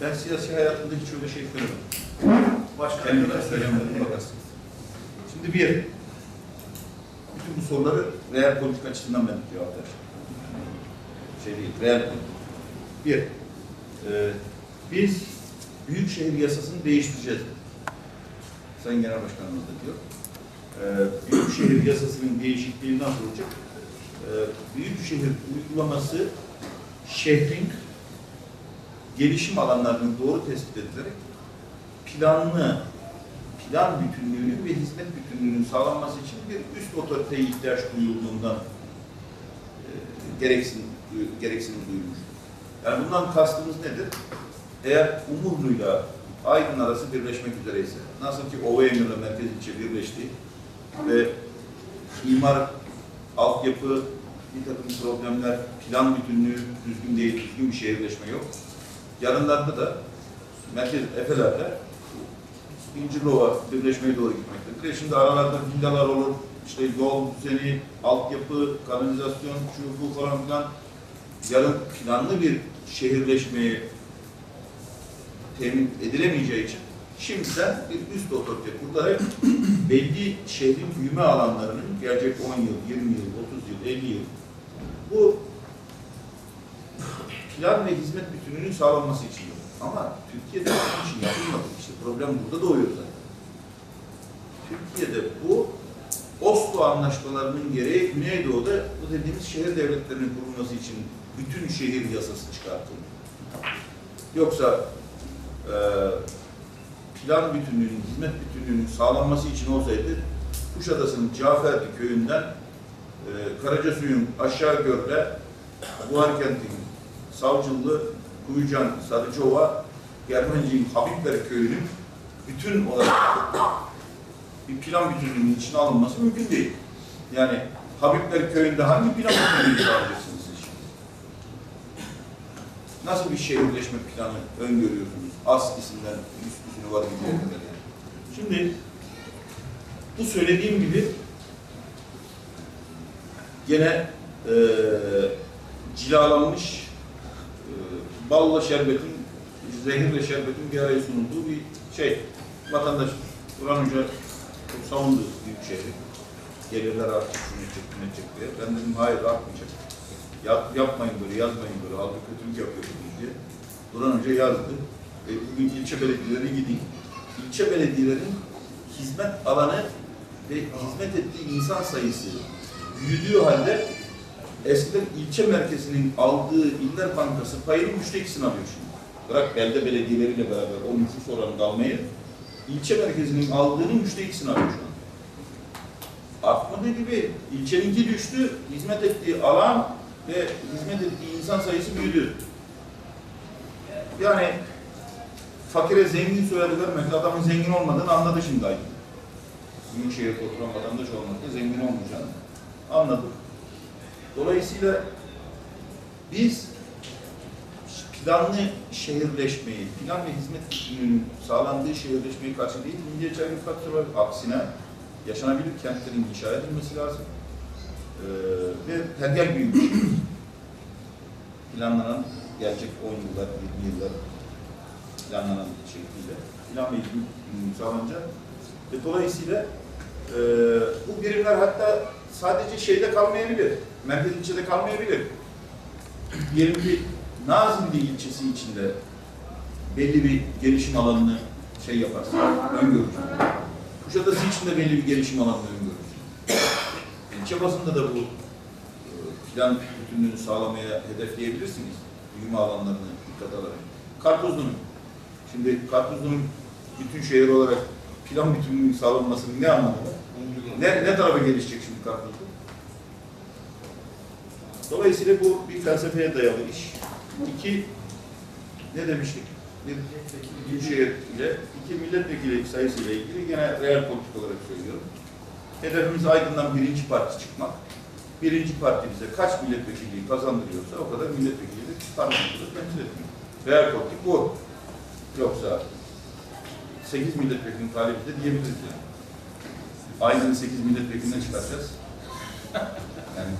Ben siyasi hayatımda hiç öyle şey söylemedim. Başkanım da söylemedim bakarsınız. Şimdi bir, bütün bu soruları real politik açısından ben cevap vereceğim. Şey değil, real politik. Bir, e, biz Büyükşehir Yasası'nı değiştireceğiz. Sayın Genel Başkanımız da diyor. E, Büyükşehir Yasası'nın değişikliği nasıl olacak? E, Büyükşehir uygulaması şehrin gelişim alanlarının doğru tespit edilerek planlı, plan bütünlüğünün ve hizmet bütünlüğünün sağlanması için bir üst otoriteye ihtiyaç duyulduğundan e, gereksin, duy- gereksinim duyulmuş. Yani bundan kastımız nedir? Eğer Umurlu'yla Aydın arası birleşmek üzereyse, nasıl ki Ovayemir'le merkez ilçe birleşti ve imar, altyapı, bir takım problemler, plan bütünlüğü düzgün değil, düzgün bir şehirleşme yok. Yarınlarda da merkez Efeler'de İncirlova birleşmeye doğru gitmektedir. Şimdi aralarda villalar olur, işte yol düzeni, altyapı, kanalizasyon, şu bu falan filan. Yarın planlı bir şehirleşmeyi temin edilemeyeceği için şimdiden bir üst otorite kurularak belli şehrin büyüme alanlarının gelecek 10 yıl, 20 yıl, 30 yıl, 50 yıl bu plan ve hizmet bütünlüğünün sağlanması için yok. Ama Türkiye'de bunun için yapılmadı. İşte problem burada doğuyor zaten. Türkiye'de bu Oslo anlaşmalarının gereği Güneydoğu'da bu dediğimiz şehir devletlerinin kurulması için bütün şehir yasası çıkartıldı. Yoksa e, plan bütünlüğünün, hizmet bütünlüğünün sağlanması için olsaydı Kuşadası'nın Caferli köyünden e, Karacasuy'un aşağı görle Buharkent'in Savcılı, Kuyucan, Sarıcıova, Germenci'nin Habibler köyünün bütün olarak bir plan bütünlüğünün içine alınması mümkün değil. Yani Habibler köyünde hangi plan bütünlüğünü sağlayacaksınız siz? Nasıl bir şehirleşme planı öngörüyorsunuz? Askisinden üstüsünü var gidiyor kadar yani. Şimdi bu söylediğim gibi gene eee cilalanmış balla şerbetin, zehirle şerbetin bir araya sunulduğu bir şey. Vatandaş Burhan Hoca çok savundu büyük şehri. Gelirler artacak, şunu bunu edecek diye. Ben dedim hayır artmayacak. Yap, yapmayın böyle, yazmayın böyle, halkı kötülük yapıyorsunuz diye. Burhan Hoca yazdı. E, bugün ilçe belediyeleri gidin. İlçe belediyelerin hizmet alanı ve hizmet ettiği insan sayısı büyüdüğü halde eskiden ilçe merkezinin aldığı İller Bankası payının üçte ikisini alıyor şimdi. Bırak belde belediyeleriyle beraber o nüfus oranını almayı, ilçe merkezinin aldığının üçte ikisini alıyor şu an. Artmadığı gibi ilçeninki düştü, hizmet ettiği alan ve hizmet ettiği insan sayısı büyüdü. Yani fakire zengin soyadı vermek adamın zengin olmadığını anladı şimdi Aydın. Büyükşehir'de oturan vatandaş olmakta zengin olmayacağını anladık. Dolayısıyla biz planlı şehirleşmeyi, plan ve hizmet sağlandığı şehirleşmeyi karşı değil, milliyetçi ayrılıklar olarak aksine yaşanabilir kentlerin inşa edilmesi lazım. Ee, ve pergel büyümüş. Planlanan gelecek 10 yıllar, 20 yıllar planlanan şekliyle plan ve hizmet sağlanacak. Ve dolayısıyla e, bu birimler hatta sadece şeyde kalmayabilir, merkez ilçede kalmayabilir. Diyelim ki Nazilli ilçesi içinde belli bir gelişim alanını şey yaparsın, öngörürsün. Kuşadası içinde belli bir gelişim alanını öngörürsün. İlçe bazında da bu e, plan bütünlüğünü sağlamaya hedefleyebilirsiniz. Büyüme alanlarını dikkat alarak. Karpuzlu'nun, şimdi Karpuzlu'nun bütün şehir olarak plan bütünlüğünün sağlanmasının ne anlamı var? Ne, ne tarafa gelişecek şimdi Karpuzlu? Dolayısıyla bu bir felsefeye dayalı iş. İki, ne demiştik? Bir Büyükşehir ile iki milletvekili sayısıyla ilgili gene real politik olarak söylüyorum. Hedefimiz Aydın'dan birinci parti çıkmak. Birinci parti bize kaç milletvekilliği kazandırıyorsa o kadar milletvekili parlamentoda temsil etmek. Real politik bu. Yoksa 8 milletvekilinin talibi de diyebiliriz yani. Aydın'ı 8 milletvekiline çıkaracağız. yani